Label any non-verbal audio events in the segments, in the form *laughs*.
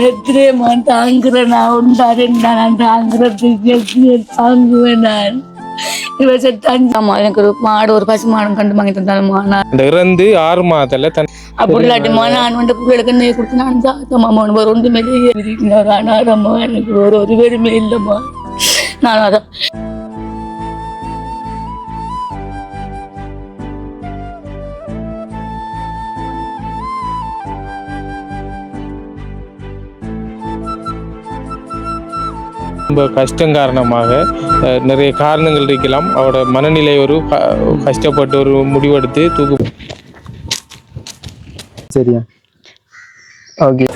எத்தனையம்மா தாங்குறேன் நான் உண்டாரேன் நான் தாங்குறதுக்கு தாங்குவேன் நான். எனக்கு ஒரு மாடு ஒரு பசு மாடு கண்டு வாங்கி தந்தாலுமா நான் இறந்து ஆறு மாதத்துல தன் அப்படி இல்லாட்டிமா நான் வந்து பிள்ளைகளுக்கு நெய் கொடுத்து நான் சாத்தம்மா ஒரு ஒன்று மேலே இருக்கீங்க ஒரு அனாதம்மா எனக்கு ஒரு ஒரு பேருமே இல்லைம்மா. நான் அதான் ரொம்ப கஷ்டம் காரணமாக நிறைய காரணங்கள் இருக்கலாம். அவரோட மனநிலை ஒரு கஷ்டப்பட்டு ஒரு முடிவெடுத்து தூக்கு சரியா? ஓகே.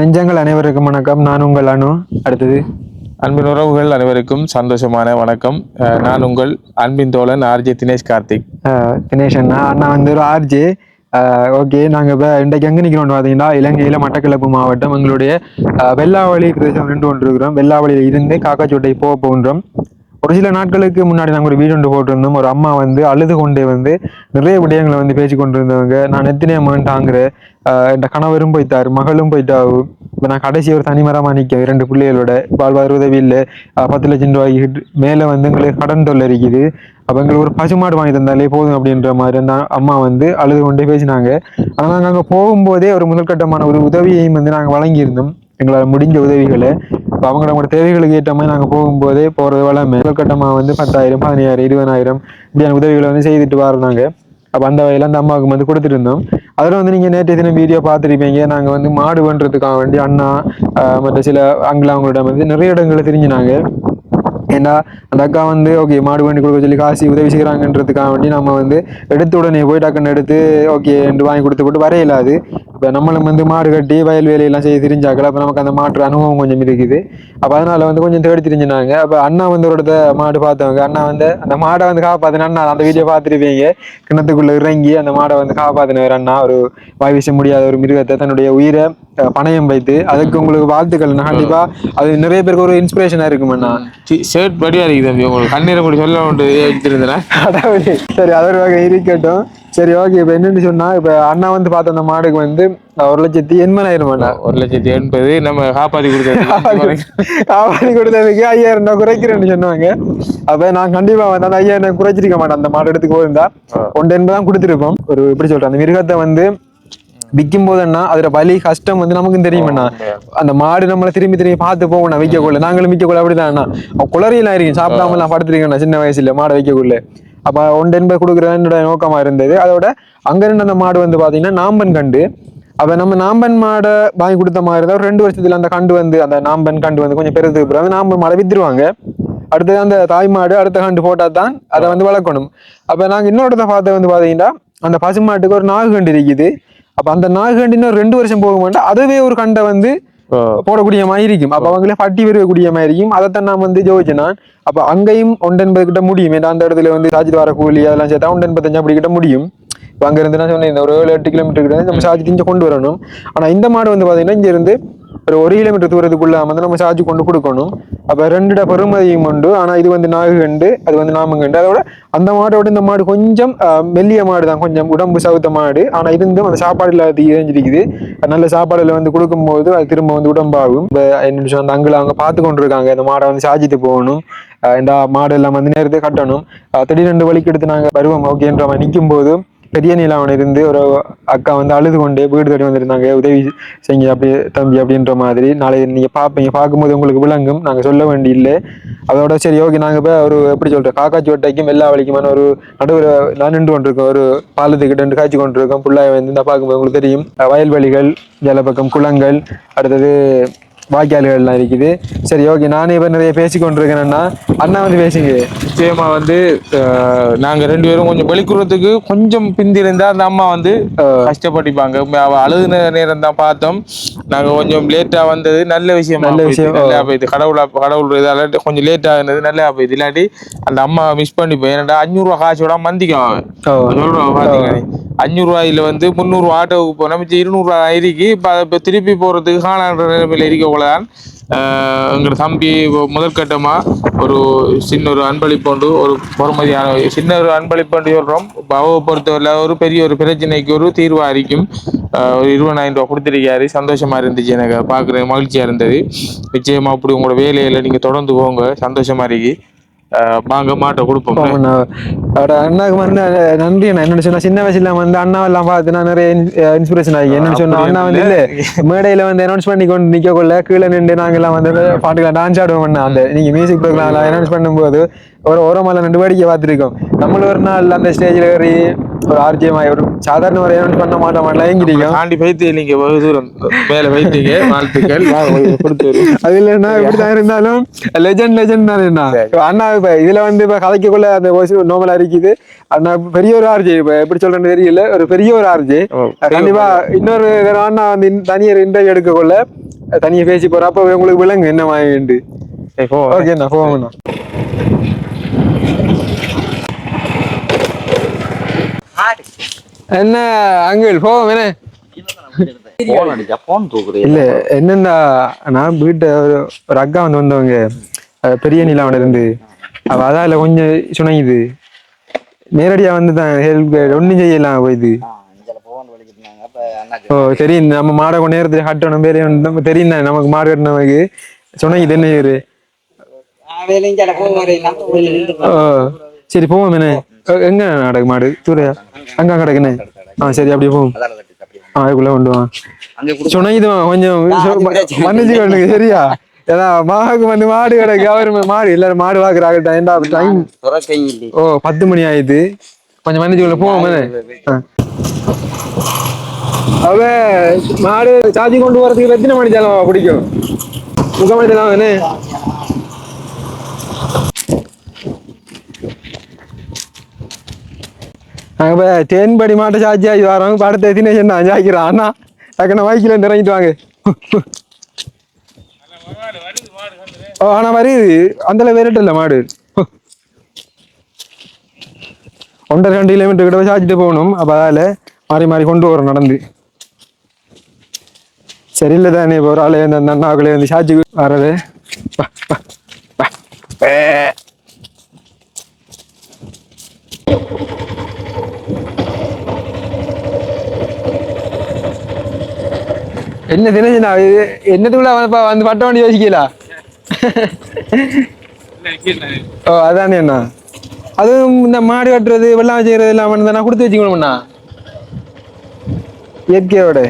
நெஞ்சங்கள் அனைவருக்கும் வணக்கம். நான் உங்கள் அனு. அடுத்தது. அன்பின் உறவுகள் அனைவருக்கும் சந்தோஷமான வணக்கம். நான் உங்கள் அன்பின் தோழன் ஆர்ஜே தினேஷ் கார்த்திக். தினேஷ் அண்ணா. அண்ணா வந்து ஒரு ஆர்ஜே ஓகே நாங்கள் இப்போ இன்றைக்கு எங்கே நிற்கிறோம் பார்த்தீங்கன்னா இலங்கையில் மட்டக்களப்பு மாவட்டம் எங்களுடைய வெள்ளாவளி பிரதேசம் நின்று கொண்டிருக்கிறோம் வெள்ளாவளியில் இருந்து காக்காச்சோட்டை போக போகின்றோம். ஒரு சில நாட்களுக்கு முன்னாடி நாங்கள் ஒரு வீடு ஒன்று போட்டிருந்தோம். ஒரு அம்மா வந்து அழுது கொண்டே வந்து நிறைய விடயங்களை வந்து பேசி கொண்டிருந்தவங்க. நான் எத்தனையே அம்மான்ட்டாங்கிற இந்த கணவரும் போயிட்டார் மகளும் போயிட்டாவு. இப்போ நான் கடைசி ஒரு தனிமரமாக நிற்க இரண்டு பிள்ளைகளோட வாழ்வாதார உதவி இல்லை. பத்து லட்சம் ரூபாய்க்கு மேலே வந்து எங்களுக்கு கடன் தொல்லை இருக்குது. அப்போ எங்களுக்கு ஒரு பசுமாடு வாங்கி தந்தாலே போதும் அப்படின்ற மாதிரி அந்த அம்மா வந்து அழுது கொண்டே பேசினாங்க. ஆனால் நாங்கள் அங்கே போகும்போதே ஒரு முதல்கட்டமான ஒரு உதவியையும் வந்து நாங்கள் வழங்கியிருந்தோம். எங்களால் முடிஞ்ச உதவிகளை இப்போ அவங்களோட தேவைகளுக்கு ஏற்ற மாதிரி நாங்கள் போகும்போதே போகிறது வளமை முதற்கட்டமாக வந்து பத்தாயிரம் பதினாயிரம் இருபதாயிரம் இப்படியான உதவிகளை வந்து செய்துட்டு வரோம் அப்போ அந்த வகையில் அந்த அம்மாவுக்கு வந்து கொடுத்துட்டு இருந்தோம் அதில் வந்து நீங்கள் நேற்று தினம் வீடியோ பார்த்துருப்பீங்க. நாங்கள் வந்து மாடு பண்ணுறதுக்காக வேண்டி அண்ணா மற்ற சில அங்கிள் அவங்களோட வந்து நிறைய இடங்களை தெரிஞ்சினாங்க. ஏன்னா அந்த அக்கா வந்து ஓகே மாடு வண்டி கொடுக்க சொல்லி காசு உதவி செய்கிறாங்கன்றதுக்காக வேண்டி நம்ம வந்து எடுத்த உடனே போய் டக்குன்னு எடுத்து ஓகே என்று வாங்கி கொடுத்து போட்டு வரையிலாது இப்போ நம்மளும் வந்து மாடு கட்டி வயல் வேலையெல்லாம் செய்ய தெரிஞ்சாக்கல அப்போ நமக்கு அந்த மாட்டு அனுபவம் கொஞ்சம் இருக்குது. அப்போ அதனால வந்து கொஞ்சம் தேடி தெரிஞ்சினாங்க. அப்போ அண்ணா வந்து ஒரு இடத்த மாடு பார்த்தவங்க அண்ணா வந்து அந்த மாடை வந்து காப்பாத்தினா அண்ணா அந்த வீடியோ பார்த்துருப்பீங்க? கிணத்துக்குள்ளே இறங்கி அந்த மாடை வந்து காப்பாத்தினவர் அண்ணா. ஒரு வாய் வீச முடியாத ஒரு மிருகத்தை தன்னுடைய உயிரை பணயம் வைத்து அதுக்கு உங்களுக்கு வாழ்த்துக்கள் கண்டிப்பாக அது நிறைய பேருக்கு ஒரு இன்ஸ்பிரேஷனாக இருக்கும் அண்ணா. ஷர்ட் படியா இருக்குது தம்பி உங்களுக்கு கண்ணீரை கூட சொல்ல ஒன்று எடுத்திருந்தேன் அதாவது சரி அது ஒரு வகை இருக்கட்டும். சரி ஓகே இப்போ என்னன்னு சொன்னா இப்போ அண்ணா வந்து பார்த்த அந்த மாடுக்கு வந்து ஒரு லட்சத்தி எண்பதாயிரம் அண்ணா ஒரு லட்சத்தி எண்பது நம்ம காப்பாத்தி கொடுத்தது ஆவாடி கொடுத்ததுக்கு ஐயாயிரம் ரூபாய் குறைக்கிறேன்னு சொன்னாங்க. அப்ப நான் கண்டிப்பா வந்து அந்த ஐயாயிரம் குறைச்சிருக்க மாட்டேன். அந்த மாடு எடுத்து போயிருந்தா ஒன்று எண்பது தான் கொடுத்துருப்போம். ஒரு எப்படி சொல்றேன் அந்த மிருகத்தை வந்து விற்கும் போதுன்னா அதோட வலி கஷ்டம் வந்து நமக்கும் தெரியுமண்ணா. அந்த மாடு நம்மளை திரும்பி திரும்பி பார்த்து போகணும் வைக்கக்குள்ள நாங்களும் விற்கக்குள்ள அப்படிதான்ண்ணா குளறியெல்லாம் இருக்கேன் சாப்பிடாம நான் படுத்துருக்கேன் சின்ன வயசுல மாடை வைக்கக்குள்ள அப்ப ஒன்று எண்பது கொடுக்குறது என்னோட நோக்கமா இருந்தது. அதோட அங்க இருந்த அந்த மாடு வந்து பாத்தீங்கன்னா நாம்பன் கண்டு. அப்ப நம்ம நாம்பன் மாடை வாங்கி கொடுத்த மாதிரி இருந்தா ஒரு ரெண்டு வருஷத்துல அந்த கண்டு வந்து அந்த நாம்பன் கண்டு வந்து கொஞ்சம் பிறகு அந்த நாம்பன் மாடை வித்துருவாங்க. அடுத்தது அந்த தாய் மாடு அடுத்த கண்டு போட்டா தான் அதை வந்து வளர்க்கணும். அப்ப நாங்க இன்னொரு இடத்த பார்த்த வந்து பாத்தீங்கன்னா அந்த பசுமாட்டுக்கு ஒரு நாகு கண்டு இருக்குது. அப்ப அந்த நாகு கண்டு இன்னும் ரெண்டு வருஷம் போக மாட்டா அதுவே ஒரு கண்டை வந்து போடக்கூடிய மாதிரி இருக்கும். அப்ப அவங்களே பட்டி விருகக்கூடிய மாதிரி இருக்கும். அதைத்தான் நான் வந்து ஜோதிச்சேன் அப்ப அங்கேயும் ஒன்று எண்பது கிட்ட முடியும். ஏன்னா அந்த இடத்துல வந்து சாஜித் வர கூலி அதெல்லாம் சேர்த்தா ஒன்று எண்பத்தஞ்சு அப்படி கிட்ட முடியும். இப்போ அங்க இருந்து நான் சொன்னேன் ஒரு ஏழு எட்டு கிலோமீட்டர் கிட்ட நம்ம சார்ஜ் இங்கே கொண்டு வரணும். ஆனா இந்த மாடு வந்து பாத்தீங்கன்னா இங்க இருந்து ஒரு ஒரு கிலோமீட்டர் தூரத்துக்குள்ள வந்து நம்ம சார்ஜ் கொண்டு கொடுக்கணும். அப்போ ரெண்டுட பெருமதியும் உண்டு. ஆனால் இது வந்து நாகு கண்டு அது வந்து நாமங்கண்டு அதோட அந்த மாடோட இந்த மாடு கொஞ்சம் மெல்லிய மாடு தான் கொஞ்சம் உடம்பு சவுத்த மாடு. ஆனால் இருந்தும் அந்த சாப்பாடு இல்லாத இறைஞ்சிருக்குது. நல்ல சாப்பாடுல வந்து கொடுக்கும்போது அது திரும்ப வந்து உடம்பாகும். இப்போ என்ன அந்த அங்கிள் அவங்க பார்த்து கொண்டு இருக்காங்க இந்த மாடை வந்து சாஜித்து போகணும். இந்த மாடு எல்லாம் வந்து நேரத்தை கட்டணும். திடீர் ரெண்டு வலிக்கு எடுத்து நாங்கள் வருவோம். ஓகேன்ற மாதிரி நிற்கும் போது பெரிய நிலாவன் இருந்து ஒரு அக்கா வந்து அழுது கொண்டு வீடு தேடி வந்திருந்தாங்க உதவி செய்யுங்க அப்படி தம்பி அப்படின்ற மாதிரி. நாளை நீங்கள் பார்ப்பீங்க பார்க்கும்போது உங்களுக்கு விளங்கும். நாங்கள் சொல்ல வேண்டி இல்லை. அதோட சரி ஓகே நாங்கள் இப்போ ஒரு எப்படி சொல்கிறோம் காக்காச்சி எல்லா வெள்ளா வலிக்குமான ஒரு நடுவில் நான் நின்று கொண்டிருக்கோம். ஒரு பாலத்துக்கிட்ட நின்று காய்ச்சி கொண்டிருக்கோம். புள்ளாய வந்து இந்த பார்க்கும்போது உங்களுக்கு தெரியும். வயல்வெளிகள் ஜலப்பக்கம் குளங்கள் அடுத்தது வாய்க்கால்கள்லாம் இருக்குது. சரி ஓகே நானே இப்போ நிறைய பேசி கொண்டிருக்கேன்னா அண்ணா வந்து பேசுங்க. நிச்சயமா வந்து நாங்க ரெண்டு பேரும் கொஞ்சம் வெளிக்குறதுக்கு கொஞ்சம் பிந்தி இருந்தா அந்த அம்மா வந்து கஷ்டப்பட்டிப்பாங்க. அழுதுன நேரம் தான் பார்த்தோம். நாங்க கொஞ்சம் லேட்டா வந்தது நல்ல விஷயம் நல்ல விஷயம். நல்லா போயிடுது கடவுளா கடவுள் இதால கொஞ்சம் லேட் ஆகுனது நல்லா போயிடுது இல்லாட்டி அந்த அம்மா மிஸ் பண்ணிப்போம். ஏன்னா அஞ்சூறு ரூபா காசு விட மந்திக்கும் அவன். வந்து முந்நூறு ஆட்டோவுக்கு போனா மிச்சம் இருநூறு ரூபாய் இருக்கு இப்ப திருப்பி போறதுக்கு காணான்ற நிலைமையில இருக்க போலதான் ஆஹ் எங்களோட தம்பி முதற்கட்டமா ஒரு சின்ன ஒரு அன்பளிப்பொண்டு ஒரு பொறுமதியான சின்ன ஒரு அன்பளிப்பொண்டு சொல்றோம். பாவை பொறுத்தவரை ஒரு பெரிய ஒரு பிரச்சனைக்கு ஒரு தீர்வு இருக்கும் ஒரு இருபதாயிரம் ரூபாய் கொடுத்துருக்காரு. சந்தோஷமா இருந்துச்சு எனக்கு. பார்க்குறது மகிழ்ச்சியா இருந்தது. நிச்சயமா அப்படி உங்களோட வேலையில நீங்க தொடர்ந்து போங்க. சந்தோஷமா இருக்கு. வாங்க மாட்டை கொடுப்போம். அண்ணாக்கு வந்து நன்றி அண்ணா என்னன்னு சொன்னா சின்ன வயசுல வந்து அண்ணாவெல்லாம் பார்த்து நான் நிறைய இன்ஸ்பிரேஷன் ஆகி. என்னன்னு சொன்னா அண்ணா வந்து இல்ல. மேடையில வந்து அனௌன்ஸ் பண்ணி கொண்டு நிக்க கொள்ள கீழே நின்று நாங்கெல்லாம் வந்து பாட்டுக்கலாம் டான்ஸ் ஆடுவோம் அண்ணா. அந்த நீங்க மியூசிக் ப்ரோக்ராம் அனௌன்ஸ் பண்ணும்போது ஒரு ஓரமால ரெண்டு வேடிக்கை பார்த்துருக்கோம். நம்மளும் ஒரு நாள் அந்த ஸ்டேஜ்ல ஏறி ஒரு ஆர்ஜிஎம் ஒரு சாதாரண ஒரு அனௌன்ஸ் பண்ண மாட்டோம் எங்கிட்டீங்க தாண்டி வைத்து நீங்க வெகு தூரம் மேல வைத்தீங்க வாழ்த்துக்கள். *laughs* அது இல்லைன்னா எப்படிதான் இருந்தாலும் லெஜண்ட் லெஜண்ட் தானே என்ன அண்ணா இப்ப இதுல வந்து இப்ப கதைக்கக்குள்ள அந்த வாய்ஸ் நார்மலா இருக்குது. அண்ணா பெரிய ஒரு ஆர்ஜி இப்ப எப்படி சொல்றேன்னு தெரியல. ஒரு பெரிய ஒரு ஆர்ஜி. கண்டிப்பா இன்னொரு அண்ணா வந்து தனியார் இன்டர்வியூ எடுக்கக்குள்ள தனியா பேசி போற அப்ப உங்களுக்கு விளங்கு என்ன போ. ஓகேண்ணா போவோம்ண்ணா என்ன அங்கிள் போவோம் என்ன? இல்ல என்னன்னா நான் வீட்டு ஒரு அக்கா வந்து வந்தவங்க. பெரிய நிலாவன இருந்து. அவ அதால கொஞ்சம் சுணங்குது. நேரடியா வந்து தான் ஹெல்ப் ஒன்றும் செய்யலாம் போயிது. ஓ தெரியும் நம்ம மாடை கொஞ்ச நேரத்துல கட்டணும் பேரே நம்ம தெரியும் தானே நமக்கு மாடு கட்டினவங்க சுணங்குது என்ன இவரு ஓ. சரி போவோம் எ- எங்க நடக்கு மாடு? தூரையா அங்க கிடக்குன்னு. ஆ சரி அப்படியே போவோம். ஆ அதுக்குள்ள கொண்டு வா. சுணங்குது கொஞ்சம் மன்னிச்சு கொண்டுங்க சரியா? ஏன்னா மாவுக்கு வந்து மாடு கிடக்கு அவரு மாடு எல்லாரும் மாடு வாக்குறாங்க டைம் ஓ பத்து மணி ஆயிடுது கொஞ்சம் மன்னிச்சுக்குள்ள போவோம் அவ மாடு சார்ஜி கொண்டு வரதுக்கு எத்தனை மணி ஜலம் பிடிக்கும்? முக்கால் மணி ஜலம் நாங்கள் நாங்க இப்ப தேன்படி மாட்ட சார்ஜ் ஆகி வரோம் படத்தை எத்தினே நான் சாய்க்கிறேன் அண்ணா டக்குன்னு வைக்கில இறங்கிட்டு வாங்க. ஓ ஆனா வருது அந்த வேறிட்டு இல்லை மாடு. ஒன்றரை ரெண்டு கிலோமீட்டர் கிட்ட போய் சாய்ச்சிட்டு போகணும். அப்போ அதில் மாறி மாறி கொண்டு வரோம் நடந்து. சரியில்லை தானே இப்போ ஒரு ஆளே அந்த அண்ணாக்குள்ளே வந்து சாட்சி வர்றது வா, வா, வா. ஏ. என்ன தினச்சுண்ணா இது என்னத்துக்குள்ள வந்து வந்து பட்ட வண்டி யோசிக்கலா ஓ அதானே அண்ணா அதுவும் இந்த மாடு கட்டுறது வெள்ளாமை செய்யறது எல்லாம் நான் கொடுத்து வச்சுக்கணும்ண்ணா இயற்கையோட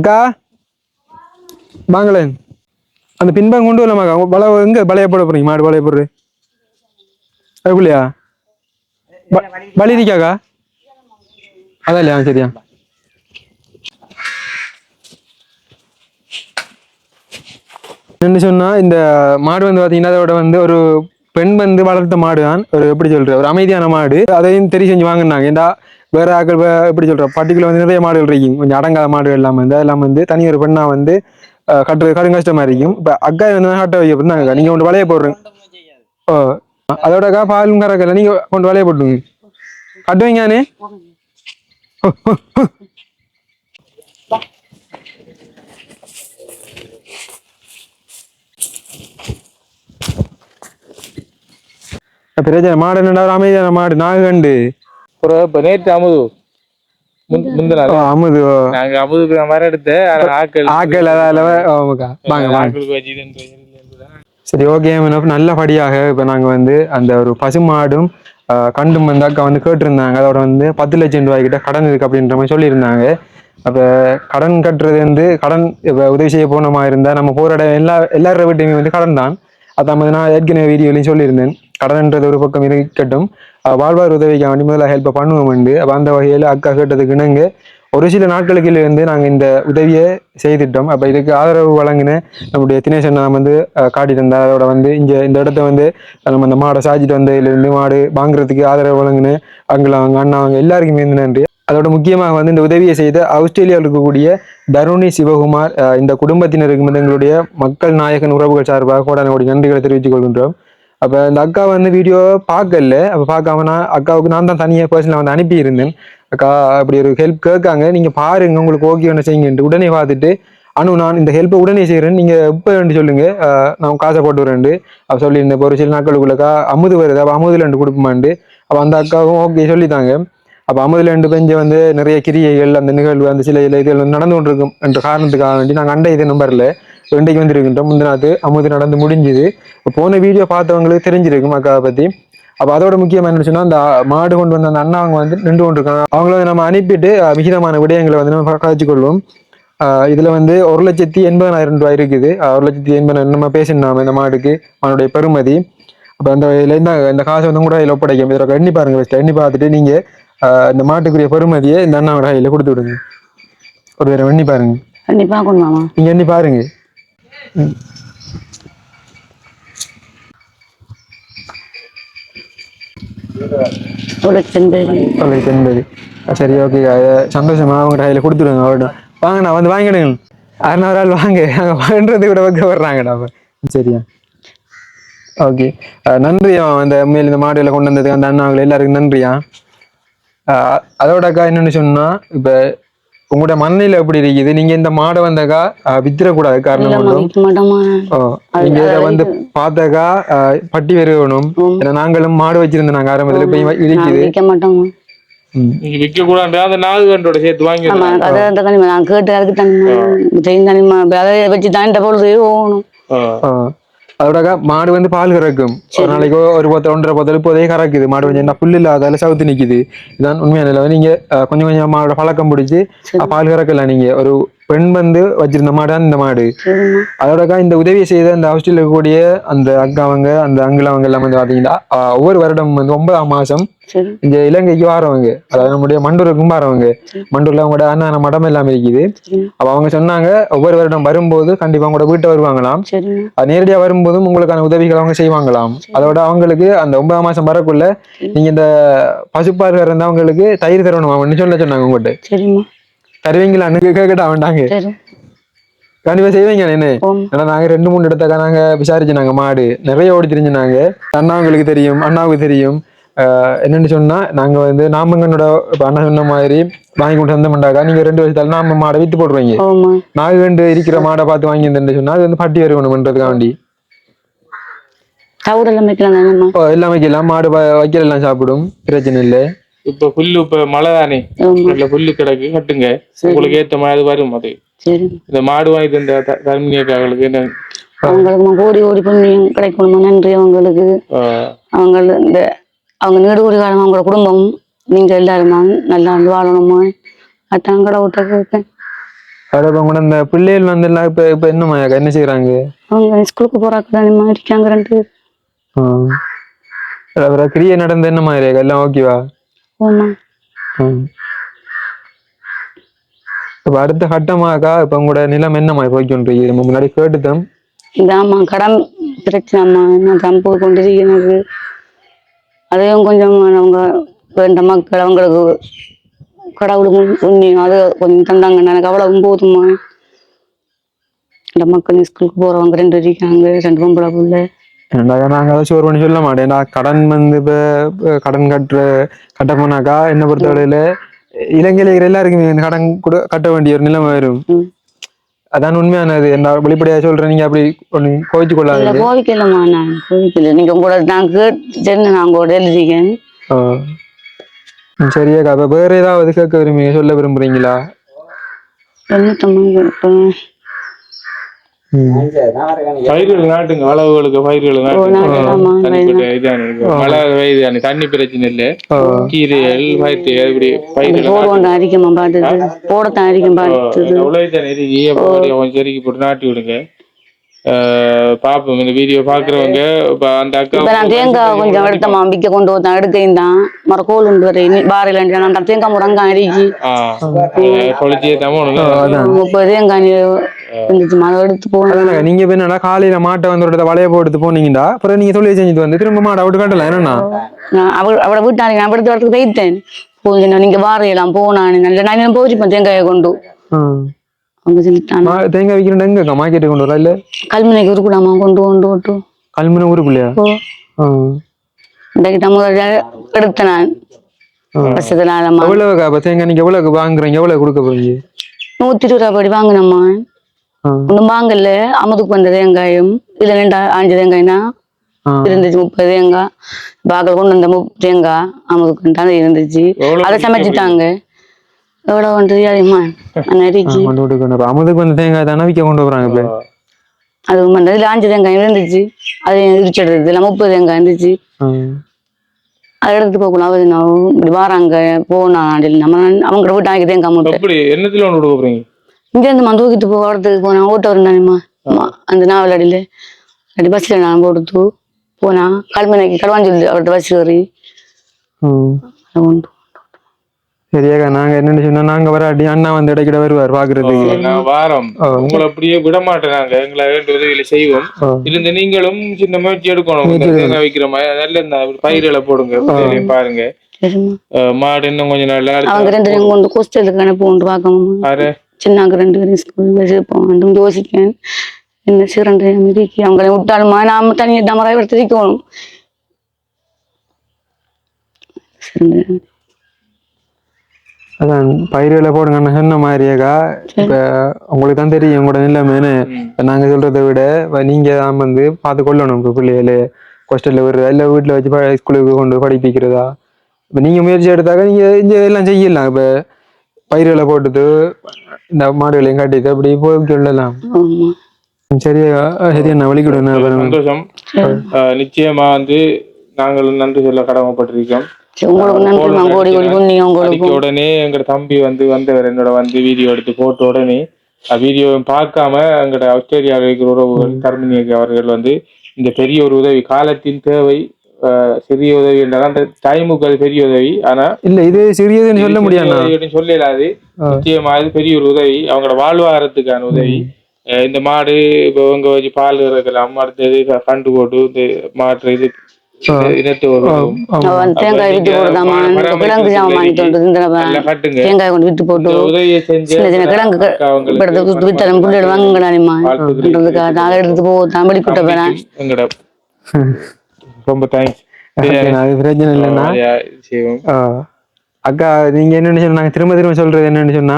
அக்கா? வாங்களேன் அந்த பின்பங்க கொண்டு வரலாமாக்கா பல எங்க பழைய போட போறீங்க? மாடு பழைய போடுறது. அதுக்குள்ளையா வழி நிக்காக்கா அதான் இல்லையா? சரியா. என்ன சொன்னா இந்த மாடு வந்து பாத்தீங்கன்னா அதோட வந்து ஒரு பெண் வந்து வளர்த்த மாடு தான் ஒரு எப்படி சொல்ற ஒரு அமைதியான மாடு. அதையும் தெரிய செஞ்சு வாங்கினாங்க. ஏண்டா வேற ஆக்கள் எப்படி சொல்ற பர்டிகுலர் வந்து நிறைய மாடுகள் இருக்கும். கொஞ்சம் அடங்காத மாடுகள் எல்லாம் வந்து அதெல்லாம் வந்து தனி ஒரு பெண்ணா வந்து கட்டுறது கடும் கஷ்டமா இருக்கும். இப்ப அக்கா வந்து கட்ட வைக்க இருந்தாங்க நீங்க கொண்டு வளைய போடுறீங்க ஓ அதோடக்கா பாலும் கறக்கல. நீங்க கொண்டு வளைய போட்டுங்க கட்டுவீங்கானே *laughs* பிரச்சனை மாடு என்னடா அமைதியான மாடு? நாகண்டு. இப்ப நேற்று அமுது. அமுது. நாங்க அமுதுக்கு மரம் எடுத்து ஆக்கள். ஆக்கள் சரி ஓகே நல்லபடியாக இப்போ நாங்கள் வந்து அந்த ஒரு பசுமாடும் கண்டும் வந்து அக்கா வந்து கேட்டிருந்தாங்க. அதோட வந்து பத்து லட்சம் ரூபாய் கிட்ட கடன் இருக்கு அப்படின்ற மாதிரி சொல்லியிருந்தாங்க. அப்போ கடன் கட்டுறது வந்து கடன் இப்போ உதவி செய்ய போனோமா இருந்தால் நம்ம இடம் எல்லா எல்லாரோட வீட்டையுமே வந்து கடன் தான். அதான் வந்து நான் ஏற்கனவே வீடியோலையும் சொல்லியிருந்தேன். கடன்ன்றது ஒரு பக்கம் இருக்கட்டும். வாழ்வார் உதவிக்கு வேண்டி முதல்ல ஹெல்ப்பை பண்ணுவோம் உண்டு அப்போ அந்த வகையில் அக்கா கேட்டதுக்கு இணங்க ஒரு சில நாட்களுக்கு இருந்து நாங்கள் இந்த உதவியை செய்துட்டோம். அப்போ இதுக்கு ஆதரவு வழங்கின நம்முடைய தினேஷ் அண்ணா வந்து அஹ், காட்டியிருந்தார். அதோட வந்து இங்கே இந்த இடத்த வந்து நம்ம அந்த மாடை சாய்ச்சிட்டு வந்ததுலேருந்து மாடு வாங்குறதுக்கு ஆதரவு வழங்கின அங்கே அவங்க அண்ணா அவங்க எல்லாருக்குமே வந்து நன்றி. அதோட முக்கியமாக வந்து இந்த உதவியை செய்த ஆஸ்திரேலியாவில் இருக்கக்கூடிய தருணி சிவகுமார் இந்த குடும்பத்தினருக்கு வந்து எங்களுடைய மக்கள் நாயகன் உறவுகள் சார்பாக கோடான கோடி நன்றிகளை தெரிவித்துக் கொள்கின்றோம். அப்போ இந்த அக்கா வந்து வீடியோ பார்க்கல. அப்போ பார்க்காம நான் அக்காவுக்கு நான் தான் தனியாக பர்சனலாக வந்து அனுப்பியிருந்தேன். அக்கா அப்படி ஒரு ஹெல்ப் கேட்காங்க. நீங்கள் பாருங்க உங்களுக்கு ஓகே ஒன்று செய்யுங்கன்ட்டு. உடனே பார்த்துட்டு அனு நான் இந்த ஹெல்ப்பை உடனே செய்கிறேன் நீங்கள் எப்போ ரெண்டு சொல்லுங்க. நான் காசை போட்டு வரேன்ட்டு அப்போ சொல்லியிருந்தேன் இப்போ ஒரு சில நாட்களுக்குள்ளக்கா அமுது வருது. அப்போ அமுதுல ரெண்டு கொடுப்போமான்ட்டு. அப்போ அந்த அக்காவும் ஓகே சொல்லித்தாங்க அப்போ அமுதுல ரெண்டு பெஞ்ச வந்து நிறைய கிரியைகள் அந்த நிகழ்வு அந்த சில இதில் இதுகள் வந்து நடந்து கொண்டிருக்கும் என்ற காரணத்துக்காக வேண்டி நாங்கள் அண்டை இது நம்பரில் இன்றைக்கு வந்திருக்கின்றோம். முந்தினாத்து அமுது நடந்து முடிஞ்சுது. போன வீடியோ பார்த்தவங்களுக்கு தெரிஞ்சிருக்கும் அக்காவை பற்றி அப்போ அதோட முக்கியம் என்ன சொன்னா அந்த மாடு கொண்டு வந்த அந்த அண்ணா அவங்க வந்து நின்று கொண்டிருக்காங்க. அவங்கள வந்து நம்ம அனுப்பிட்டு விகிதமான விடயங்களை வந்து நம்ம கழிச்சு கொள்வோம். இதுல வந்து ஒரு லட்சத்தி எண்பதாயிரம் ரூபாய் இருக்குது. ஒரு லட்சத்தி எண்பதாயிரம் நம்ம பேசினோம் இந்த மாடுக்கு அதனுடைய பெருமதி அப்ப அந்த இதுல இந்த காசை வந்து கூட இதில் ஒப்படைக்கும் இதில் எண்ணி பாருங்க ஃபஸ்ட் எண்ணி பார்த்துட்டு நீங்க ஆஹ் இந்த மாட்டுக்குரிய பெருமதியை இந்த அண்ணாவோட கையில கொடுத்து விடுங்க. ஒரு தடவை எண்ணி பாருங்க. கண்டிப்பா கொண்டு மாமா. நீங்க எண்ணி பாருங்க. ஒரு எண்பது சரி ஓகே சந்தோஷமா அவங்க கையில கொடுத்துருங்க அவர்கிட்ட. வாங்க நான் வந்து வாங்கிடுங்க. அறுநூறு ஆள் வாங்க. அங்கே வாங்குறது கூட வைக்க வர்றாங்கடா சரியா. ஓகே நன்றியா அந்த உண்மையில் இந்த மாடுகளை கொண்டு வந்ததுக்கு அந்த அண்ணாங்களை எல்லாருக்கும் நன்றியா? அதோட அக்கா என்னன்னு சொன்னா இப்ப உங்களோட மண்ணில எப்படி இருக்குது? நீங்க இந்த மாடை வந்தக்கா அஹ் வித்துறக்கூடாது காரணம் நீங்க இதை வந்து பார்த்தாக்கா பட்டி வருகணும் ஏன்னா நாங்களும் மாடு வச்சிருந்தோம் நாங்க ஆரம்பத்துல இப்ப இவ- இருக்குது. நீங்க விற்க கூடாது அந்த நாகு கண்டோட சேர்த்து வாங்கி ஆமா அதை அந்த தனிமா நான் கேட்டு அதுக்கு தெரியும் தனிமா அதை வச்சு தாண்ட பொழுது. அதோட மாடு வந்து பால் கறக்கும் ஒரு நாளைக்கு ஒரு பத்து ஒன்றரை பத்து இப்போதே கறக்குது மாடு கொஞ்சம் என்ன புல் இல்லாதால சவுத்து நிக்குது இதான் உண்மையான நிலவு நீங்க கொஞ்சம் கொஞ்சம் மாடோட பழக்கம் பிடிச்சி பால் கறக்கலாம் நீங்க ஒரு பெண் வந்து வச்சிருந்த மாடு தான் இந்த மாடு. அதோடக்கா இந்த உதவியை செய்த அந்த ஆஸ்திரேலியா இருக்கக்கூடிய அந்த அக்காவங்க அந்த அங்கிள் அவங்க எல்லாம் வந்து பாத்தீங்கன்னா ஒவ்வொரு வருடம் வந்து ஒன்பதாம் மாசம் இங்க இலங்கைக்கு வாரவங்க. அதாவது நம்முடைய மண்டூருக்கும் வாரவங்க மண்டூர்ல அவங்களோட அண்ணா மடம் எல்லாம் இருக்குது. அப்ப அவங்க சொன்னாங்க ஒவ்வொரு வருடம் வரும்போது கண்டிப்பா உங்களோட வீட்டை வருவாங்களாம். நேரடியா வரும்போதும் உங்களுக்கான உதவிகள் அவங்க செய்வாங்களாம். அதோட அவங்களுக்கு அந்த ஒன்பதாம் மாசம் வரக்குள்ள நீங்க இந்த பசுப்பால் இருந்தவங்களுக்கு தயிர் தரணும் சொல்ல சொன்னாங்க உங்கள்கிட்ட தருவீங்களான்னு கேட்கட்டா வேண்டாங்க. கண்டிப்பா செய்வீங்க என்ன ஏன்னா நாங்க ரெண்டு மூணு இடத்தக்கா நாங்க விசாரிச்சு நாங்க மாடு. நிறைய ஓடி தெரிஞ்சு நாங்க. அண்ணாங்களுக்கு தெரியும் அண்ணாவுக்கு தெரியும். என்னன்னு சொன்னா நாங்க வந்து நாமங்கனோட அண்ணா சொன்ன மாதிரி வாங்கி கொண்டு வந்தோம்டாக்கா நீங்க ரெண்டு வருஷத்தால நாம மாடை வித்து போடுவீங்க ஓமா நாகண்டு இருக்கிற மாடை பார்த்து வாங்கி இருந்தேன்னு சொன்னா அது வந்து பட்டி வைக்கலாம் தானேம்மா இப்போ எல்லாமே வைக்கலாம். மாடு வ- வைக்கல எல்லாம் சாப்பிடும். பிரச்சனை இல்லை. இப்ப புல்லு இப்ப மழை தானே நல்ல புல்லு கிடக்கு கட்டுங்க. உங்களுக்கு ஏத்த மாதிரி அது வரும் அது. சரி. இந்த மாடு வாங்கி தந்த தர்மினியக்காரர்களுக்கு என்ன? அவங்களுக்கு கோடி கோடி புண்ணியம் கிடைக்கணுமா? நன்றி அவங்களுக்கு. அவங்க இந்த அவங்க நீடு கோடி காலம் அவங்களோட குடும்பம் நீங்க எல்லாரும் நல்லா வந்து வாழணுமா? அதான் கடவுட்ட கேட்பேன் இப்போ கூட இந்த பிள்ளைகள் வந்து எல்லாம் இப்போ இப்போ என்னம்மா என்ன செய்யறாங்க அவங்க ஸ்கூலுக்கு போறாங்க தானேம்மா இருக்காங்க ரெண்டு. அப்புறம் கிரியை நடந்த என்ன மாதிரி எல்லாம் ஓகேவா இப்போ அடுத்த கட்டமாக்கா இப்போ உங்களோட நிலம் என்னம்மா போய்க்கொண்டிருக்கு நம்ம முன்னாடி கேட்டுட்டோம். இதாம்மா கடன் பிரச்சனைம்மா நான் தான் போய் கொண்டிருக்கேன் எனக்கு அதையும் கொஞ்சம் அவங்க வேண்ட மக்கள் அவங்களுக்கு கடவுளுக்கு புண்ணியம் அது கொஞ்சம் தந்தாங்க எனக்கு அவ்வளவும் போதுமா இந்த மக்கள் ஸ்கூலுக்கு போறவங்க ரெண்டு இருக்காங்க ரெண்டு பொம்பளை பிள்ளை. ஏன்டா நாங்கள் அதை சோறு பண்ணி சொல்ல மாட்டேன். நான் கடன் வந்து இப்போ கடன் கட்டுற கட்ட போனாக்கா என்ன பொறுத்தவரையில இலங்கையில இருக்கிற எல்லாருக்குமே இந்த கடன் கூட கட்ட வேண்டிய ஒரு நிலைமை வரும். அதான் உண்மையானது. என்ன வெளிப்படையா சொல்றேன். நீங்க அப்படி ஒண்ணு கோவிச்சு கொள்ளாது கோவிக்கலம்மா நான் கோவிக்கல. நீங்க உங்களோட நான் கேட்டு நான் உங்களோட எழுதிக்கேன் சரியாக்கா அப்ப வேற ஏதாவது கேட்க விரும்புங்க சொல்ல விரும்புறீங்களா இப்போ பயிர்கள் நாட்டுங்க அளவுகளுக்கு பயிர்கள் நாட்டுங்க. மழை வயதான தண்ணி பிரச்சனை இல்ல. கீரைகள் பயிற்று அப்படி பயிர்கள் அரிக்கமா பார்த்தது போடத்தான் அரிக்கம் பார்த்தது உலகத்தை நெருங்கி செருக்கி போட்டு நாட்டி விடுங்க. பாப்போம். இந்த வீடியோ பாக்குறவங்க அந்த அக்கா நான் தேங்காய் கொஞ்சம் எடுத்தம்மா விற்க கொண்டு வந்தேன். எடுக்கையும் தான். மர கோல் உண்டு வரை பாறையில் நான் தேங்காய் முடங்க அரிக்கி கொளிச்சியே தமிழ் முப்பது தேங்காய் நீங்க என்னடா காலையில மாட்டை வந்து ஒரு வளைய போட்டு போனீங்கடா அப்புறம் நீங்க தொழில் செஞ்சுட்டு வந்து திரும்ப மாடை விட்டு காட்டல என்னன்னா? நான் அவள் அவளை வீட்டாளி நான் எடுத்து வரத்துக்கு போயிட்டேன். போய் நீங்க வாரையெல்லாம் போனான்னு நல்ல நான் போயிருப்பேன் தேங்காயை கொண்டு. அவங்க சொல்லிட்டாங்க தேங்காய் விற்கிறேன் எங்க மார்க்கெட்டுக்கு கொண்டு வரா இல்ல? கல்முனைக்கு இருக்குடாமா கொண்டு கொண்டு கொண்டு கல்முனை ஊருக்குள்ளயா. இன்றைக்கு தமிழ் எடுத்தேன் நான் எவ்வளவு தேங்காய் நீங்க எவ்வளவு வாங்குறீங்க? எவ்வளவு கொடுக்க போறீங்க? நூத்தி இருபது ரூபா படி வாங்கினம்மா. ஒன்றும் வாங்கல. அமுதுக்கு வந்த தேங்காயும் இதுல ரெண்டா அஞ்சு தேங்காய்னா. இருந்துச்சு முப்பது தேங்காய். பாக்கல் கொண்டு வந்த தேங்காய் அமுதுக்கு இருந்துச்சு. அதை சமைச்சிட்டாங்க. எவ்வளவு வந்து அதிகமா நெருக்கி கொண்டு கொண்டு வர. அமுதுக்கு வந்து தேங்காய் தானே விற்க கொண்டு வராங்க இப்ப அது வந்து இதுல அஞ்சு தேங்காய் இருந்துச்சு அது இடிச்சிடுறது இதுல முப்பது தேங்காய் இருந்துச்சு. அதை எடுத்து போகணும் அவர் நான் இப்படி வாராங்க போனா நம்ம அவங்க வீட்டு ஆக்கி தேங்காய் மூட்டை எப்படி என்னத்துல ஒன்று போறீங்க இங்க இருந்து நான் தூக்கிட்டு போக இடத்துக்கு போனேன் ஓட்டோ இருந்தானேம்மா அந்த நாவல் அடியில அடி பஸ்ல நான் போடுத்து போனா கல்மனைக்கு கடுவாஞ்சொல்லி அவர்கிட்ட பஸ் ஏறி ம். சரியாக்கா நாங்க என்னன்னு சொன்னா நாங்க வராட்டி அண்ணா வந்து இடைக்கிட வருவார் பாக்குறதுக்கு. நான் வாரம். உங்களை அப்படியே விட மாட்டேன் நாங்க. எங்களை வேண்டிய உதவிகளை செய்வோம். இருந்து நீங்களும் சின்ன முயற்சி எடுக்கணும். தேங்காய் வைக்கிற மாதிரி நல்ல இந்த பயிர்களை போடுங்க பாருங்க. மாடு இன்னும் கொஞ்சம் நாள்ல அவங்க ரெண்டு பேரும் கொண்டு ஹோஸ்டலுக்கு அனுப்புவோம் பார்க்கணும் ஆறு சின்னாக்கு ரெண்டு பேரும் சேர்ப்போம். வந்து யோசிக்கேன் என்ன சிறந்த மிதிக்கு அவங்களை விட்டாலுமா? நாம தனியாக டமராய் எடுத்து வைக்கணும் சிறந்த அதான் பயிர்களை போடுங்கன்னு சொன்ன மாதிரியாக்கா இப்ப உங்களுக்கு தான் தெரியும் உங்களோட நிலைமைன்னு. இப்ப நாங்க சொல்றதை விட இப்ப நீங்க தான் வந்து பார்த்து கொள்ளணும் இப்ப பிள்ளைகளு. ஹாஸ்டல்ல விடுறதா இல்ல வீட்டுல வச்சு ஸ்கூலுக்கு கொண்டு படிப்பிக்கிறதா? இப்ப நீங்க முயற்சி எடுத்தாக்க நீங்க இங்க எல்லாம் செய்யலாம். இப்ப பயிர்களை போட்டுட்டு இந்த மாடுகளையும் கட்டிட்டு அப்படி போய் சரியா சரியா நான் வலிக்கிடுவேன் அப்புறம் சந்தோஷம். நிச்சயமா வந்து நாங்கள் நன்றி சொல்ல கடமைப்பட்டிருக்கோம். சரி, உங்களுக்கு நன்றிம்மா கோடி கோடி புண்ணியம் அடிக்க உங்களுக்கு உடனே எங்க தம்பி வந்து வந்தவர் என்னோட வந்து வீடியோ எடுத்து போட்ட உடனே வீடியோ பார்க்காம எங்களோட ஆஸ்திரேலியாவில் இருக்கிற உறவுகள் தர்மினி அவர்கள் வந்து இந்த பெரிய ஒரு உதவி காலத்தின் தேவை சிறிய உதவி என்றால் அந்த டைமுக்கு அது பெரிய உதவி ஆனா இல்ல இது சிறியதுன்னு சொல்ல முடியாது? சொல்லலாது நிச்சயமா இது பெரிய ஒரு உதவி. அவங்களோட வாழ்வாதாரத்துக்கான உதவி. இந்த மாடு இப்போ இவங்க வச்சு பால் இறக்கலாம் அடுத்தது கண்டு போட்டு இந்த மாற்று இது தேங்காய் வித்து போடுதாமா. கிழங்கு ஜாமான் வாங்கிட்டு வந்து இந்த தேங்காய் கொண்டு வித்து போட்டு சின்ன சின்ன கிழங்கு எடுத்து வித்தரம் பிள்ளைகள் வாங்குங்கடானிம்மா வாழ்த்துக்கள். நான் எடுத்து போ தான் வெளிக்கூட்ட போறேன். ரொம்ப தேங்க்ஸ். *laughs* அது பிரச்சனை இல்லைன்னா. அக்கா நீங்க என்னன்னு சொன்னா நாங்க திரும்ப திரும்ப சொல்றது என்னன்னு சொன்னா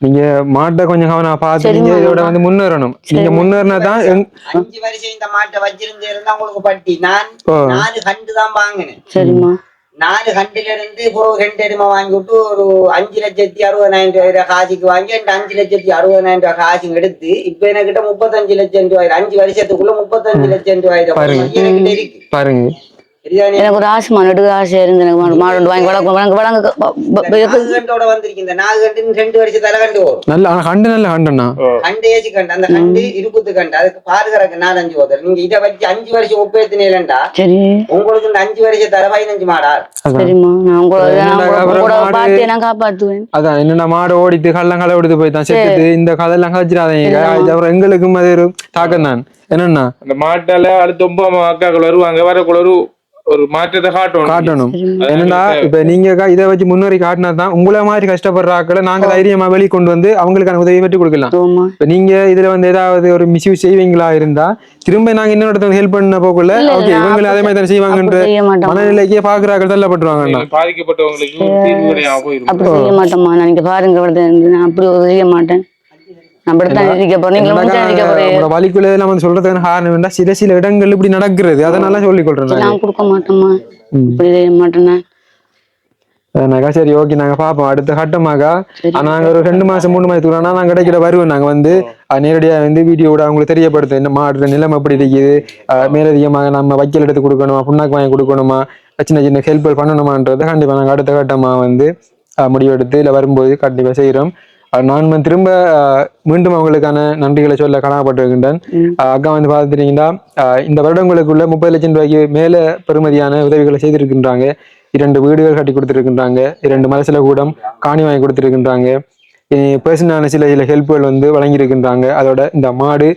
நீங்க மாட்டை கொஞ்சம் கவனம் பார்த்து நீங்க இதோட வந்து முன்னேறணும். நீங்க முன்னேறினா தான் அஞ்சு வருஷம் இந்த மாட்டை வச்சிருந்து இருந்தா உங்களுக்கு பட்டி. நான். நாலு கண்டு தான் வாங்கினேன். சரிம்மா. நாலு கண்டுல இருந்து இப்போ ரெண்டு எருமை வாங்கி விட்டு ஒரு அஞ்சு லட்சத்தி அறுபதாயிரம் ரூபாய் காசுக்கு வாங்கி அந்த அஞ்சு லட்சத்தி அறுபதாயிரம் ரூபாய் காசு எடுத்து இப்ப என்கிட்ட முப்பத்தஞ்சு லட்சம் ரூபாய் அஞ்சு வருஷத்துக்குள்ள முப்பத்தஞ்சு லட்சம் ரூபாய் பாருங்க. எனக்கு ஒரு ஆசைமா நடுக்க ஆசையா இருந்து எனக்கு மாடு வாங்கி வளர்க்க இந்த கண்டு வரும். நல்ல ஆனா கண்டு நல்ல கண்டுண்ணா. கண்டு ஏசி கண்டு. அந்த கண்டு இருபத்து கண்டு. அதுக்கு பாருகிறக்கு நாலஞ்சு ஓதர் நீங்க இதை வச்சு அஞ்சு வருஷம் ஒப்பேத்தினேலண்டா சரி. உங்களுக்கு இந்த அஞ்சு வருஷத்தால பதினஞ்சு மாடா? சரிம்மா. நான் உங்களோட பார்த்து நான் காப்பாத்துவேன்? அதான் என்னடா மாடு ஓடிட்டு கள்ளம் களை ஓடிட்டு போய்தான் செத்துட்டு இந்த கதையெல்லாம் கழிச்சிடாதீங்க. அப்புறம் எங்களுக்கும் அது ஒரு தாக்கம் தான். என்னன்னா அந்த மாட்டால அடுத்த ஒன்பது அக்காக்கள் வருவாங்க. வரக்குள்ள ஒரு ஒரு மாற்றத்தை காட்டணும். காட்டணும். எங்களுக்கு இப்ப நீங்க இதை வச்சு முன்னேறி காட்டினா தான் உங்களை மாதிரி கஷ்டப்படுற ஆக்களை நாங்க தைரியமா வெளி கொண்டு வந்து அவங்களுக்கான உதவி பெற்று கொடுக்கலாம். இப்ப நீங்க இதுல வந்து ஏதாவது ஒரு மிஸ்யூஸ் செய்வீங்களா இருந்தா திரும்ப நாங்க இன்னொருத்தவங்க ஹெல்ப் பண்ண போக்குள்ள ஓகே இவங்க அதே மாதிரி தானே செய்வாங்கன்ற மாட்டோம். மனநிலைக்கே பாக்குறாங்க தள்ளப்பட்டுருவாங்கண்ணா பாதிக்கப்பட்டவங்களுக்கு அப்படி செய்ய மாட்டோம்மா. நான் நீங்க பாருங்க நான் அப்படி செய்ய மாட்டேன். வலிக்குள்ள நம்ம வந்து சொல்றதுக்கான காரணம் சில சில இடங்கள் இப்படி நடக்கிறது. அதனால சொல்லிக் கொள்றேன் நான். கொடுக்க. இப்படி மாட்டேன். அதனாக்கா சரி ஓகே நாங்க பாப்போம் அடுத்த கட்டமாக்கா ஆனா நாங்க ஒரு ரெண்டு மாசம் மூணு மாசத்துக்கு ஆனா நாங்க கிடைக்கிற வருவோம். நாங்க வந்து நேரடியா வந்து வீடியோட அவங்களுக்கு தெரியப்படுத்தும் இந்த மாடுற நிலைமை எப்படி இருக்குது? மேலதிகமாக நம்ம வைக்கல் எடுத்து கொடுக்கணுமா? புண்ணாக்கு வாங்கி கொடுக்கணுமா? சின்ன சின்ன ஹெல்ப் பண்ணணுமான்றதை கண்டிப்பா நாங்க அடுத்த கட்டமா வந்து முடிவெடுத்து இல்ல வரும்போது கண்டிப்பா செய்யறோம் நான் திரும்ப மீண்டும் அவங்களுக்கான நன்றிகளை சொல்ல கடமைப்பட்டிருக்கின்றேன் அக்கா வந்து பார்த்துட்டீங்கன்னா இந்த வருடங்களுக்குள்ள முப்பது லட்சம் ரூபாய்க்கு மேல பெறுமதியான உதவிகளை செய்திருக்கின்றாங்க. இரண்டு வீடுகள் கட்டி கொடுத்துருக்கின்றாங்க. இரண்டு மலசில கூடம் காணி வாங்கி கொடுத்துருக்கின்றாங்க. பர்சனலான சில சில ஹெல்ப்புகள் வந்து வழங்கியிருக்கின்றாங்க. அதோட இந்த மாடு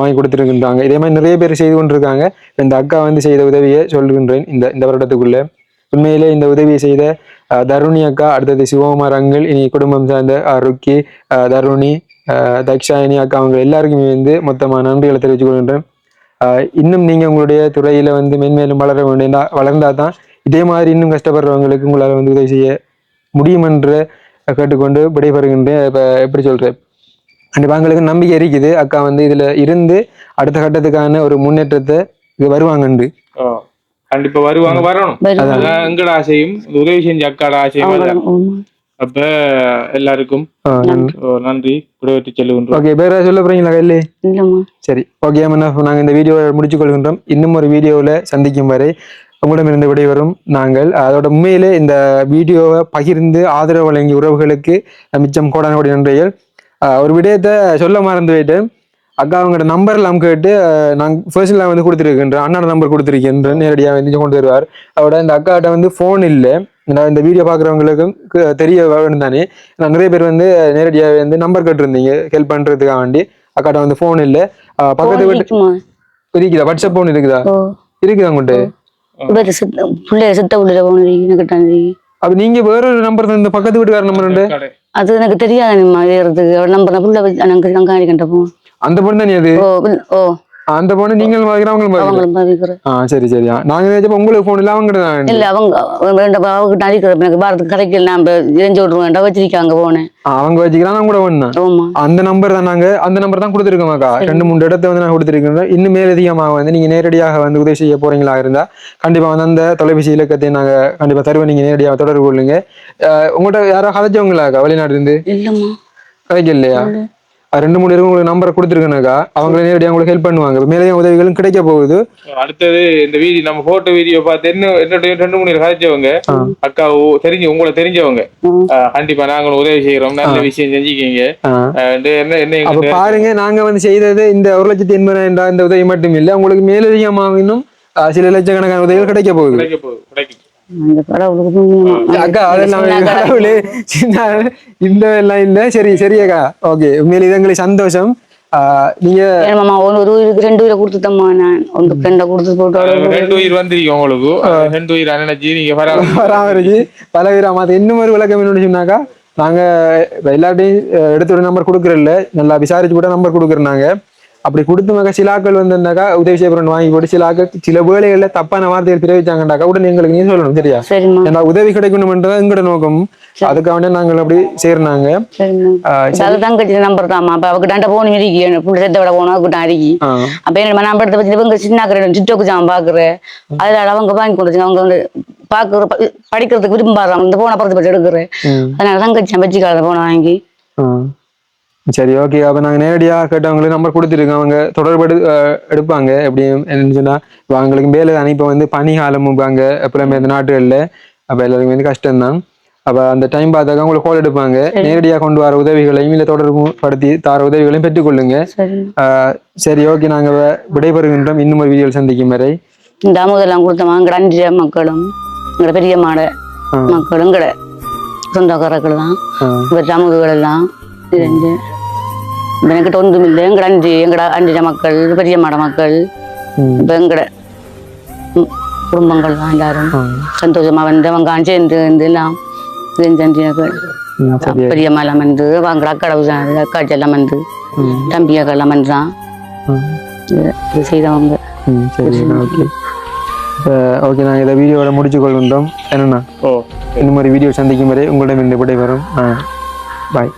வாங்கி கொடுத்துருக்கின்றாங்க. இதே மாதிரி நிறைய பேர் செய்து கொண்டிருக்காங்க. இந்த அக்கா வந்து செய்த உதவியை சொல்லுகின்றேன் இந்த இந்த வருடத்துக்குள்ள. உண்மையிலே இந்த உதவியை செய்த தருணி அக்கா அடுத்தது சிவகுமார் அங்கிள் இனி குடும்பம் சார்ந்த அருக்கி ருக்கி தருணி தக்ஷாயணி தக்ஷாயினி அக்கா அவங்க எல்லாருக்குமே வந்து மொத்தமாக நன்றிகளை தெரிவித்துக் கொள்கின்றேன். இன்னும் நீங்கள் உங்களுடைய துறையில் வந்து மென்மேலும் வளர வேண்டிய வளர்ந்தால் தான் இதே மாதிரி இன்னும் கஷ்டப்படுறவங்களுக்கு உங்களால் வந்து உதவி செய்ய முடியும் என்று கேட்டுக்கொண்டு விடைபெறுகின்றேன். இப்போ எப்படி சொல்கிறேன் கண்டிப்பா எங்களுக்கு நம்பிக்கை இருக்குது. அக்கா வந்து இதில் இருந்து அடுத்த கட்டத்துக்கான ஒரு முன்னேற்றத்தை இது வருவாங்கண்டு கண்டிப்பா வருவாங்க வரணும். எங்கட ஆசையும் இந்த உதவி செஞ்ச அக்காட ஆசையும். அப்ப எல்லாருக்கும் நன்றி. விடைபெற்று செல்லுகின்றோம் ஓகே வேற சொல்ல போறீங்களா கையிலே இல்லம்மா. சரி ஓகே நாங்கள் இந்த வீடியோவை முடிச்சுக் கொள்கின்றோம். இன்னும் ஒரு வீடியோவில் சந்திக்கும் வரை உங்களிடமிருந்து விடைபெறும் நாங்கள். அதோட உண்மையிலே இந்த வீடியோவை பகிர்ந்து ஆதரவு வழங்கிய உறவுகளுக்கு மிச்சம் கோடான கோடி நன்றிகள். ஆஹ் ஒரு விடயத்தை சொல்ல மறந்து போயிட்டு அக்கா அவங்களோட நம்பர் எல்லாம் கேட்டு ஆஹ் நாங்க பர்சனலாக வந்து கொடுத்துருக்கின்றேன் அண்ணாட நம்பர் கொடுத்துருக்கின்றேன் நேரடியாக வந்து கொண்டு வருவார். அவரோட இந்த அக்காட்ட வந்து ஃபோன் இல்லை. நான் இந்த வீடியோ பார்க்குறவங்களுக்கும் தெரிய வேணும் தானே. நான் நிறைய பேர் வந்து நேரடியாக வந்து நம்பர் கேட்டிருந்தீங்க ஹெல்ப் பண்ணுறதுக்காக வேண்டி. அக்காட்ட வந்து ஃபோன் இல்லை. பக்கத்து வீட்டு இருக்குதா? வாட்ஸ்அப் ஃபோன் இருக்குதா? இருக்குதா உங்கள்கிட்ட? பிள்ளைய சித்த உள்ள தந்தி அப்ப நீங்க வேற ஒரு நம்பர் இந்த பக்கத்து வீட்டுக்கார நம்பர் உண்டு. அது எனக்கு தெரியாது ஏறதுக்கு அவள் நம்பர் புள்ள வச்சு எனக்கு அங்காடி கண்ட போ அந்த பொண்ணு தானே அது? ஓ அந்த பொண்ணு நீங்கள் பாக்குற அவங்களும் ஆ சரி சரி. நாங்க நினைச்சப்ப உங்களுக்கு போன் இல்ல அவங்க இல்ல அவங்க ரெண்டு அவகிட்ட அடிக்கிற எனக்கு பாரத்துக்கு கரைக்கல நான் இறைஞ்சு விட்டுருவேன். வச்சிருக்காங்க போனேன் அவங்க வச்சுக்கிறான் கூட ஒண்ணு அந்த நம்பர் தான் நாங்க அந்த நம்பர் தான் கொடுத்துருக்கோமாக்கா ரெண்டு மூணு இடத்த வந்து நான் கொடுத்துருக்கோம் இன்னும் மேலதிகமாக வந்து நீங்க நேரடியாக வந்து உதவி செய்ய போறீங்களா இருந்தா கண்டிப்பா வந்து அந்த தொலைபேசி இலக்கத்தை நாங்க கண்டிப்பா தருவோம். நீங்க நேரடியாக தொடர்பு கொள்ளுங்க. அஹ் உங்கள்ட்ட யாரோ கதைச்சவங்களாக்கா வெளிநாட்டுல இருந்து? இல்லம்மா. கிடைக்க இல்லையா அஹ் ரெண்டு மூணு பேரும் உங்களுக்கு நம்பரை கொடுத்துருக்கேனாக்கா அவங்க நேரடியாக உங்களுக்கு ஹெல்ப் பண்ணுவாங்க. மேலதிக உதவிகளும் கிடைக்க போகுது. அடுத்தது இந்த வீடியோ நம்ம போட்டோ வீடியோ பார்த்து என்ன என்னுடைய ரெண்டு மூணு பேர் கதைச்சவங்க அக்கா தெரிஞ்சு உங்களை தெரிஞ்சவங்க. கண்டிப்பா நாங்களும் உதவி செய்யறோம் நல்ல விஷயம் செஞ்சுக்கீங்க. என்ன அப்ப பாருங்க நாங்க வந்து செய்தது இந்த ஒரு லட்சத்தி எண்பதாயிரம் இந்த உதவி மட்டும் இல்ல உங்களுக்கு மேலதிகமாக இன்னும் சில லட்சக்கணக்கான உதவிகள் கிடைக்க போகுது. கிடைக்க போகுது கிடைக்கும். அந்த கடவுளுக்கு. அக்கா கடவுள். சின்ன இந்த எல்லாம் இல்ல. சரி சரி அக்கா. ஓகே. உண்மையில இது எங்களுக்கு சந்தோஷம். ஆஹ், நீங்க மாமா ஒரு ஒரு உயிருக்கு ரெண்டு உயிரை கொடுத்துட்டம்மா நான். ஒரு ஃப்ரெண்டை கொடுத்து போட்டு அவ்வளவு ரெண்டு உயிர் உங்களுக்கு. ரெண்டு உயிர் நீங்க பராமரிச்சு பல விதமா அது இன்னும் ஒரு விளக்கம் என்னன்னு சொன்னாக்கா நாங்க அஹ், எடுத்த ஒரு நம்பர் கொடுக்குறோம்ல நல்லா விசாரிச்சு கூட நம்பர் கொடுக்குறோம் நாங்க. அப்படி கொடுத்தமாக்கா சில ஆட்கள் வந்திருந்தாக்கா உதவி செய்யப்படுறோம் வாங்கி போட்டு சில ஆட்கள் சில வேலைகள்ல தப்பான வார்த்தைகள் தெரிவிச்சாங்கண்டாக்கா உடனே எங்களுக்கு நீ சொல்லணும் சரியா? ஏன்னா உதவி கிடைக்கணும்ன்றது எங்களோட நோக்கம். அதுக்காக நாங்கள் அப்படி செய்யறாங்க சரிம்மா. அது தங்கச்சி நம்பர் தாம்மா. அப்ப அவகிட்ட போன் இருக்கி. புள்ள செத்த விட போனோம் அவகிட்ட அடிக்கி. அப்ப என்ன நம்பர் எடுத்து வச்சு இவங்க சின்ன டிக்டாக் ஜாம் பாக்குறேன் அதனால அவங்க வாங்கி கொடுத்துங்க அவங்க வந்து பாக்குற படிக்கிறதுக்கு விரும்பாடுறாங்க இந்த போனை பறந்து போட்டு எடுக்கிறேன் அதனால தங்கச்சி வச்சுக்காத போனை வாங்கி. சரி ஓகே அப்ப நாங்க நேரடியா கேட்டவங்களுக்கு நம்பர் கொடுத்துருக்கோம். அவங்க தொடர்பு எடுப்பாங்க. எப்படியும் என்னன்னு சொன்னா இப்ப அவங்களுக்கு வேலை தானே. இப்ப வந்து பனி காலமும் அங்க எப்பவுமே இந்த நாட்டுகள்ல. அப்ப எல்லாருக்கும் வந்து கஷ்டம்தான். அப்ப அந்த டைம் பார்த்தாக்க உங்களுக்கு கால் எடுப்பாங்க. நேரடியா கொண்டு வர உதவிகளையும் இல்ல தொடர்பு படுத்தி தார உதவிகளையும் பெற்றுக்கொள்ளுங்க. சரி. ஓகே நாங்க வ- விடைபெறுகின்றோம். இன்னும் ஒரு வீடியோவில் சந்திக்கும் வரை. இந்த அமுதெல்லாம் கொடுத்தோமா எங்கட அஞ்சு மக்களும் எங்கட பெரிய மாட. மக்களும் எங்கட சொந்தக்காரர்கள் தான் அமுதுகள் எல்லாம் இருந்து என்கிட்ட ஒன்றும் இல்லை. எங்கட அஞ்சு எங்கட அஞ்சு மக்கள் பெரிய மாட மக்கள். இப்போ எங்கட குடும்பங்கள் தான் எல்லாரும் சந்தோஷமா வந்து அவங்க சேர்ந்து வந்து எல்லாம் செஞ்சு உம் சரி? பெரிய எல்லாம் வந்து அவங்க அக்கடவு அக்காச்சி எல்லாம் வந்து தம்பி அக்கா எல்லாம் வந்து தான் உம் இது செய்தவங்க. ஓகே. ஓகே நாங்கள் இதை வீடியோவோட முடிச்சு கொள்கின்றோம். என்னண்ணா? ஓ இந்த மாதிரி வீடியோ சந்திக்கும் வரை உங்களிடம் இந்த விடைபெறும் பாய்